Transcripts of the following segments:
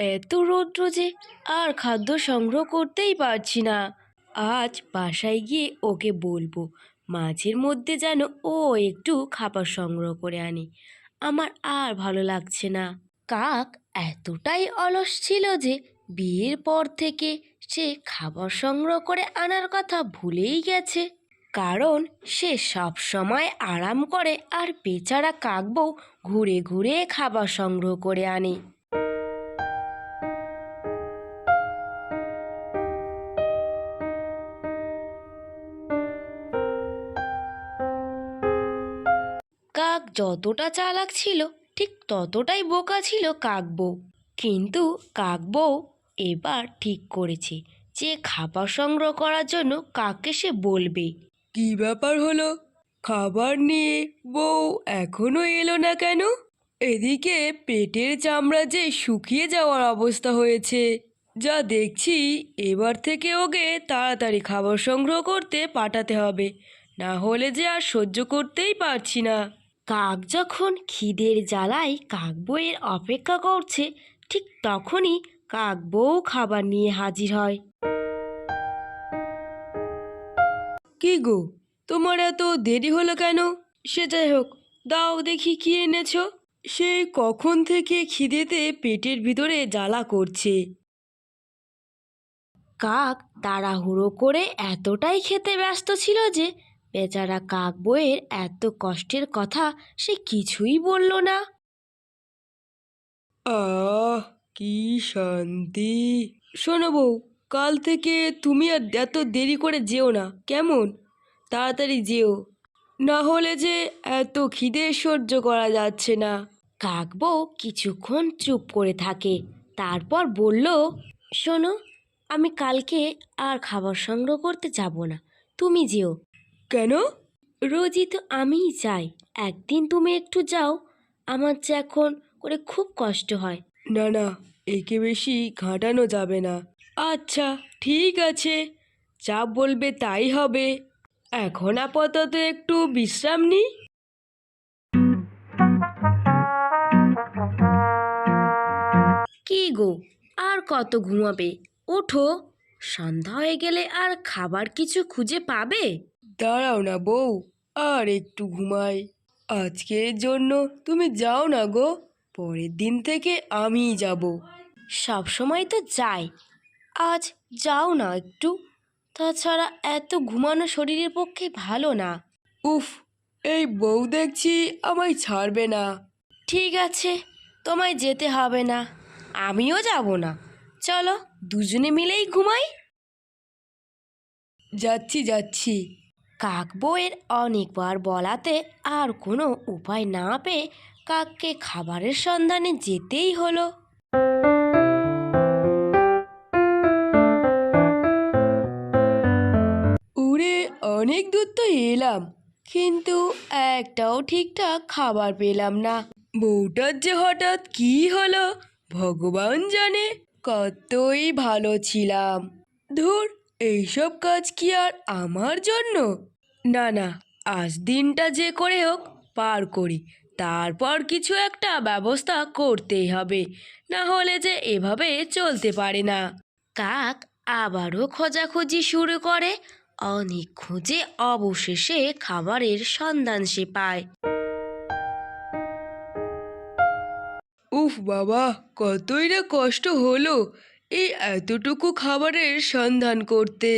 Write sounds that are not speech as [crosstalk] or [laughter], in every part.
এত রৌদ্র যে আর খাদ্য সংগ্রহ করতেই পারছি না। আজ বাসায় গিয়ে ওকে বলব, মাঝের মধ্যে যেন ও একটু খাবার সংগ্রহ করে আনে। আমার আর ভালো লাগছে না। কাক এতটাই অলস ছিল যে বিয়ের পর থেকে সে খাবার সংগ্রহ করে আনার কথা ভুলেই গেছে। কারণ সে সব সময় আরাম করে আর বেচারা কাকবউ ঘুরে ঘুরে খাবার সংগ্রহ করে আনে। যতটা চালাক ছিল, ঠিক ততটাই বোকা ছিল কাকবউ কিন্তু কাকবউ এবার ঠিক করেছে যে খাবার সংগ্রহ করার জন্য কাকে সে বলবে। কি ব্যাপার হলো? খাবার নিয়ে বউ এখনও এলো না কেন? এদিকে পেটের চামড়া যে শুকিয়ে যাওয়ার অবস্থা হয়েছে। যা দেখছি এবার থেকে ওকে তাড়াতাড়ি খাবার সংগ্রহ করতে পাঠাতে হবে। না হলে যে আর সহ্য করতেই পারছি না। কাক যখন খিদের জ্বালায় কাকবউয়ের অপেক্ষা করছে ঠিক তখনই কাক বউ খাবার নিয়ে হাজির হয়। কি গো তোমার এত দেরি হলো কেন? সে যাই হোক দাও দেখি কি এনেছো। সে কখন থেকে খিদেতে পেটের ভিতরে জ্বালা করছে? কাক তাড়াহুড়ো করে এতটাই খেতে ব্যস্ত ছিল যে বেচারা কাক বইয়ের এত কষ্টের কথা সে কিছুই বলল না। আহ কি শান্তি। শোনো বউ কাল থেকে তুমি আর এত দেরি করে যেও না কেমন? তাড়াতাড়ি যেও। না হলে যে এত খিদে সহ্য করা যাচ্ছে না। কাক বউ কিছুক্ষণ চুপ করে থাকে তারপর বলল শোনো আমি কালকে আর খাবার সংগ্রহ করতে যাব না তুমি যেও। কেন? রোজই তো আমিই যাই। একদিন তুমি একটু যাও আমার যে এখন করে খুব কষ্ট হয়। না না একে বেশি ঘাঁটানো যাবে না। আচ্ছা ঠিক আছে যা বলবে তাই হবে। এখন আপাতত একটু বিশ্রাম নিই কি গো আর কত ঘুমাবে? ওঠো সন্ধ্যা হয়ে গেলে আর খাবার কিছু খুঁজে পাবে? দাঁড়াও না বউ আর একটু ঘুমাই। আজকের জন্য তুমি যাও না গো পরের দিন থেকে আমিই যাব। সব সময় তো যাই আজ যাও না একটু। তাছাড়া এত ঘুমানো শরীরের পক্ষে ভালো না। উফ এই বউ দেখছি আমায় ছাড়বে না। ঠিক আছে তোমায় যেতে হবে না আমিও যাব না। চলো দুজনে মিলেই ঘুমাই। যাচ্ছি যাচ্ছি। কাক বউয়ের অনেকবার বলাতে আর কোনো উপায় না পেয়ে কাককে খাবারের সন্ধানে যেতেই হলো। উড়ে অনেক দূর তো এলাম, কিন্তু একটাও ঠিকঠাক খাবার পেলাম না। বউটার যে হঠাৎ কি হলো, ভগবান জানে কতই ভালো ছিলাম। ধুর এইসব কাজ কি আর আমার জন্য? না না আজ দিনটা যে করে হোক পার করি। তারপর কিছু একটা ব্যবস্থা করতেই হবে। না হলে যে এভাবে চলতে পারে না। কাক আবারও খোঁজাখুঁজি শুরু করে। অনেক খুঁজে অবশেষে খাবারের সন্ধান সে পায়। উফ বাবা কতই না কষ্ট হলো। এই এতটুকু খাবারের সন্ধান করতে।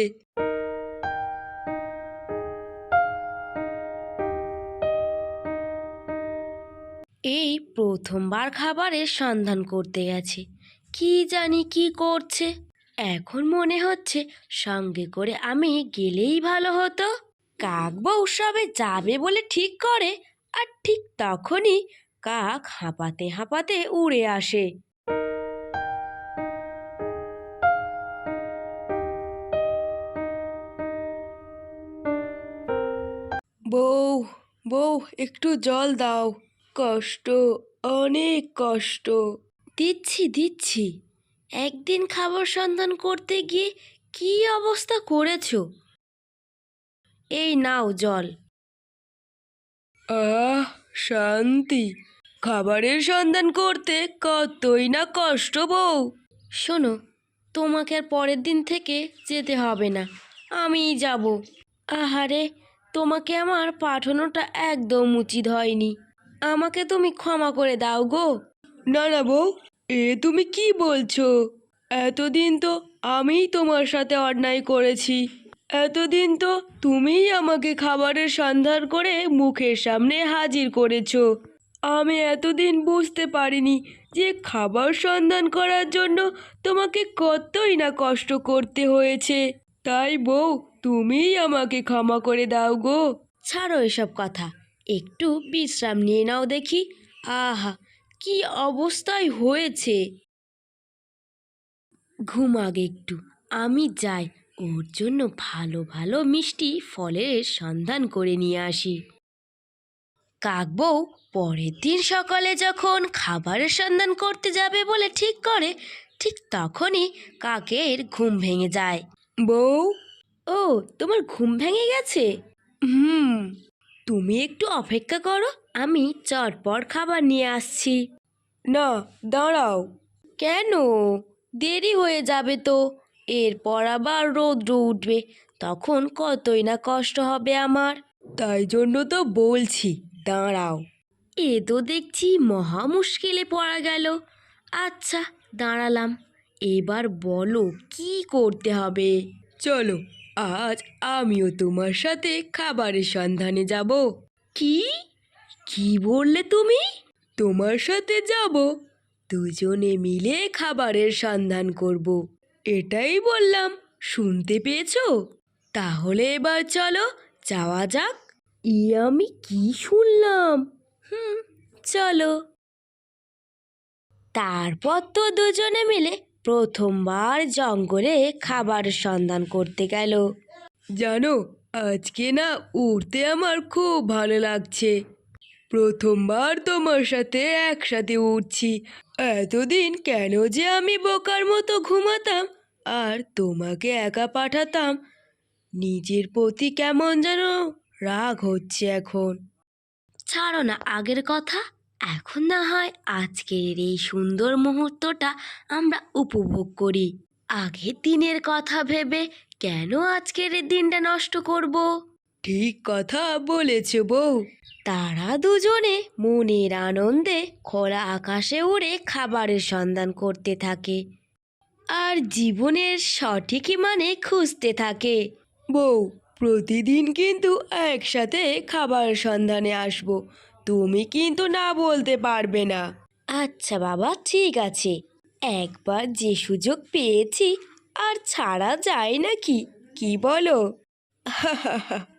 এই প্রথমবার খাবারের সন্ধান করতে গেছে। কি জানি কি করছে? এখন মনে হচ্ছে সঙ্গে করে আমি গেলেই ভালো হতো। কাক বা উৎসবে যাবে বলে ঠিক করে, আর ঠিক তখনই কাক হাঁপাতে হাঁপাতে উড়ে আসে। বউ বউ একটু জল দাও। কষ্ট অনেক কষ্ট। দিচ্ছি দিচ্ছি। একদিন খাবার সন্ধান করতে গিয়ে কি অবস্থা করেছ? এই নাও জল। আহ শান্তি। খাবারের সন্ধান করতে কতই না কষ্ট বউ। শোনো তোমাকে আর পরের দিন থেকে যেতে হবে না। আমিই যাব। আহারে তোমাকে আমার পাঠানোটা একদম উচিত হয়নি। আমাকে তুমি ক্ষমা করে দাও গো। না না বউ, এ তুমি কি বলছো? এতদিন তো আমিই তোমার সাথে অন্যায় করেছি। এতদিন তো তুমিই আমাকে খাবারের সন্ধান করে মুখের সামনে হাজির করেছ। আমি এতদিন বুঝতে পারিনি যে খাবার সন্ধান করার জন্য তোমাকে কতই না কষ্ট করতে হয়েছে। তাই বউ তুমিই আমাকে ক্ষমা করে দাও গো। ছাড়ো এসব কথা। একটু বিশ্রাম নিয়ে নাও দেখি। আহা কি অবস্থায় হয়েছে। ঘুমাগ একটু আমি যাই। ওর জন্য ভালো ভালো মিষ্টি ফলের সন্ধান করে নিয়ে আসি। কাকবউ পরের দিন সকালে যখন খাবারের সন্ধান করতে যাবে বলে ঠিক করে ঠিক তখনই কাকের ঘুম ভেঙে যায়। বউ ও তোমার ঘুম ভেঙে গেছে? হুম। তুমি একটু অপেক্ষা করো আমি চটপট খাবার নিয়ে আসছি। না দাঁড়াও। কেন? দেরি হয়ে যাবে তো। এরপর আবার রৌদ্র উঠবে তখন কতই না কষ্ট হবে আমার। তাই জন্য তো বলছি দাঁড়াও। এ তো দেখছি মহা মুশকিলে পড়া গেল। আচ্ছা দাঁড়ালাম। এবার বলো কি করতে হবে? চলো আজ আমিও তোমার সাথে খাবারের সন্ধানে যাব। কি? কি বললে তুমি? তোমার সাথে যাব। দুজনে মিলে খাবারের সন্ধান করব। এটাই বললাম শুনতে পেয়েছ? তাহলে এবার চলো যাওয়া যাক। ই আমি কি শুনলাম? হুম চলো। তারপর তো দুজনে মিলে প্রথমবার জঙ্গলে খাবার সন্ধান করতে গেল। জানো আজকে না উড়তে আমার খুব ভালো লাগছে। প্রথমবার তোমার সাথে একসাথে উঠছি এতদিন কেন যে আমি বোকার মতো ঘুমাতাম আর তোমাকে একা পাঠাতাম। নিজের প্রতি কেমন যেন রাগ হচ্ছে এখন। ছাড়ো না আগের কথা। এখন না হয় আজকের এই সুন্দর মুহূর্তটা আমরা উপভোগ করি। আগের দিনের কথা ভেবে কেন আজকের এই দিনটা নষ্ট করব? ঠিক কথা বলেছ বউ। তারা দুজনে মনের আনন্দে খোলা আকাশে উড়ে খাবারের সন্ধান করতে থাকে। আর জীবনের সঠিকই মানে খুঁজতে থাকে। বউ প্রতিদিন কিন্তু একসাথে খাবার সন্ধানে আসব। তুমি কিন্তু না বলতে পারবে না। আচ্ছা বাবা ঠিক আছে। একবার যে সুযোগ পেয়েছি আর ছাড়া যায় নাকি? কি বলো? [laughs]